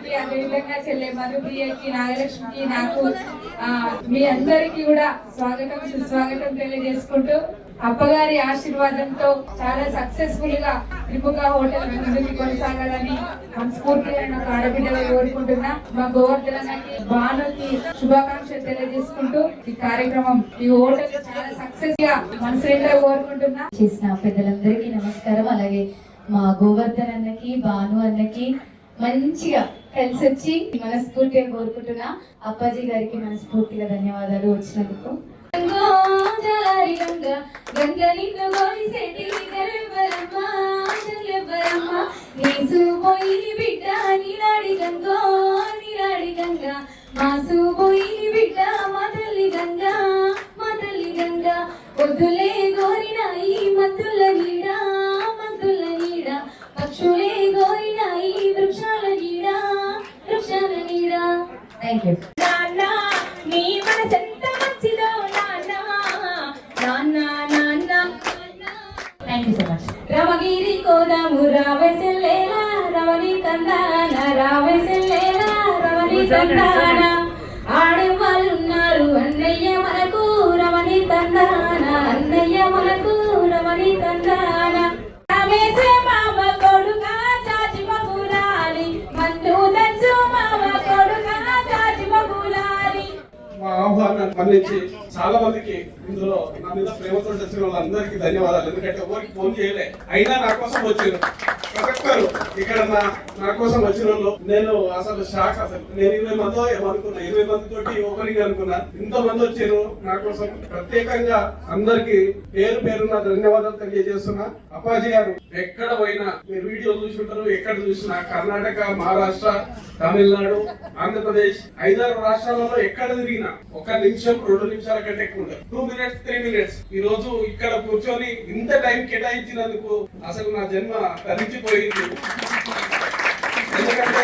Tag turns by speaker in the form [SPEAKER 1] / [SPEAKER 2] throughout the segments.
[SPEAKER 1] అదేవిధంగా చెల్లె మధుప్రియకి నాగలక్ష్మికి నాకు మీ అందరికీ కూడా స్వాగతం సుస్వాగతం తెలియజేసుకుంటూ అప్పగారి ఆశీర్వాదంతో చాలా సక్సెస్ఫుల్గా త్రిపుగా హోటల్ ముందుకు కొనసాగాలని మనస్ఫూర్తిగా నాకు ఆడబిడ్డగా కోరుకుంటున్నా. మా గోవర్ధనకి భానుకి శుభాకాంక్షలు తెలియజేసుకుంటూ ఈ కార్యక్రమం ఈ హోటల్ చాలా సక్సెస్గా మనసులో కోరుకుంటున్నా.
[SPEAKER 2] చేసిన పెద్దలందరికీ నమస్కారం. అలాగే మా గోవర్ధన్ అన్నకి భాను అన్నకి మంచిగా కలిసి వచ్చి మనస్ఫూర్తిగా కోరుకుంటున్నా అప్పాజీ గారికి మనస్ఫూర్తిగా ధన్యవాదాలు వచ్చినందుకు. మాసు పోయి బిడ్డ మా తల్లి థ్యాంక్ యూ నీ మనసెంత మంచిదో నాన్న. నాన్న నాన్న. Thank you so much Ramagiri కోదాము రావెసెల్లేలా రమణి తందాన రావెసెల్లేలా రమణి తందాన ఆడవాళ్ళున్నారు అన్నయ్య మనకు రమణి తందాన అన్నయ్య మనకు రమణి తందాన రమేశే
[SPEAKER 3] స్పందించి చాలా మందికి ఇందులో నా మీద ప్రేమతో వచ్చిన వాళ్ళందరికీ ధన్యవాదాలు. ఎందుకంటే ఎవరికి ఫోన్ చేయలే. అయినా నా కోసం వచ్చారు ప్రతి ఒక్కరు ఇక్కడ నా నా కోసం వచ్చిన వాళ్ళు నేను అసలు షాక్ అసలు. నేను ఇరవై మందో ఏమనుకున్నా ఇరవై మంది తోటి ఓపెనింగ్ అనుకున్నా. ఇంత మంది వచ్చారు నా కోసం. ప్రత్యేకంగా అందరికి పేరు పేరు నా ధన్యవాదాలు తెలియజేస్తున్నా. అప్పాజీ గారు ఎక్కడ పోయినా మీరు వీడియో చూసుంటారు ఎక్కడ చూసినా కర్ణాటక మహారాష్ట్ర తమిళనాడు ఆంధ్రప్రదేశ్ ఐదారు రాష్ట్రాలలో ఎక్కడ తిరిగినా ఒక నిమిషం రెండు నిమిషాల కంటే ఎక్కువ ఉండదు. Two minutes minutes three minutes ఈ రోజు ఇక్కడ కూర్చొని ఇంత టైం కేటాయించినందుకు అసలు నా జన్మ తరించిపోయింది. ఎందుకంటే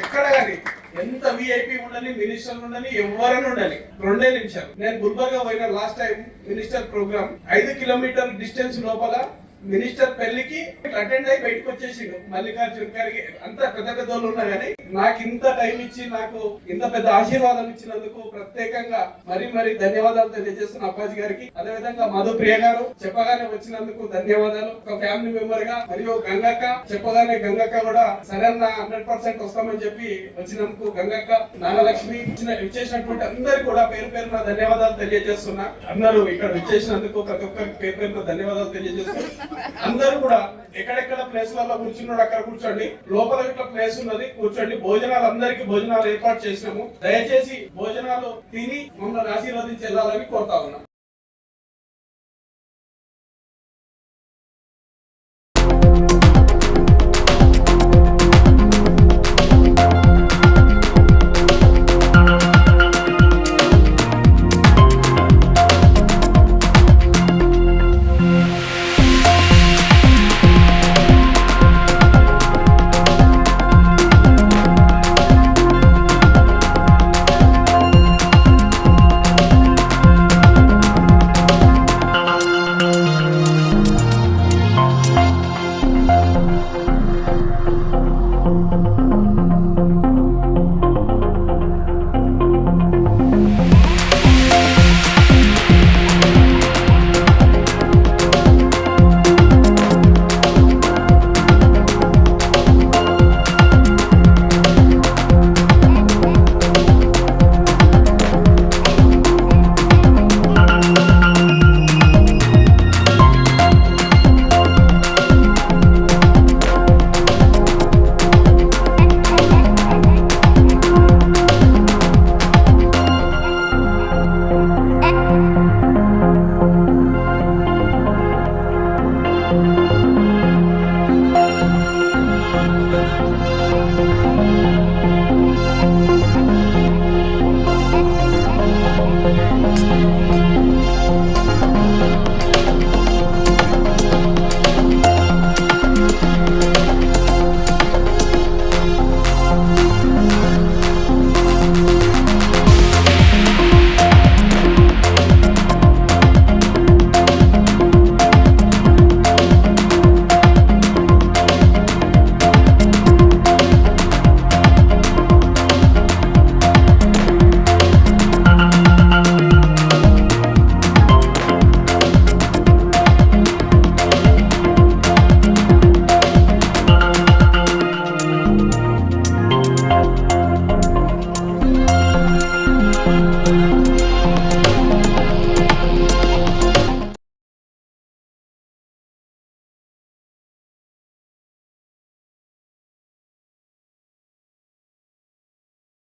[SPEAKER 3] ఎక్కడ కానీ ఎంత విఐపి ఉండని మినిస్టర్ ఉండని ఎవరైనా ఉండాలి. రెండే నిమిషాలు. నేను గుల్బర్గా పోయిన లాస్ట్ టైం మినిస్టర్ ప్రోగ్రామ్ ఐదు కిలోమీటర్ డిస్టెన్స్ లోపల మినిస్టర్ పెళ్ళికి అటెండ్ అయి బయటకు వచ్చేసిండు. మల్లికార్జున్ గారికి అంత పెద్ద పెద్ద ఉన్నా కానీ నాకు ఇంత టైం ఇచ్చి నాకు ఇంత పెద్ద ఆశీర్వాదం ఇచ్చినందుకు ప్రత్యేకంగా మరి మరి ధన్యవాదాలు తెలియజేస్తున్న అప్పాజీ గారికి. అదే విధంగా మధు ప్రియ గారు చెప్పగానే వచ్చినందుకు ధన్యవాదాలు. ఒక ఫ్యామిలీ మెంబర్గా మరియు గంగక్క చెప్పగానే గంగక్క కూడా సరైన హండ్రెడ్ పర్సెంట్ వస్తామని చెప్పి వచ్చినందుకు గంగక్క నాగలక్ష్మి ఇచ్చిన ఇచ్చేసినటువంటి అందరికి కూడా పేరు పేరున ధన్యవాదాలు తెలియజేస్తున్నా. అందరూ ఇక్కడ ఇచ్చేసినందుకు ప్రతి ఒక్కరికి పేరు పేరున ధన్యవాదాలు తెలియజేస్తున్నా. అందరూ కూడా ఎక్కడెక్కడ ప్లేస్లలో కూర్చున్నాడు అక్కడ కూర్చోండి. లోపల ఇట్లా ప్లేస్ ఉన్నది కూర్చోండి. భోజనాలు అందరికి భోజనాలు ఏర్పాటు చేసినాము దయచేసి భోజనాలు తిని మమ్మల్ని ఆశీర్వదించి వెళ్ళాలని కోరుతా ఉన్నాం.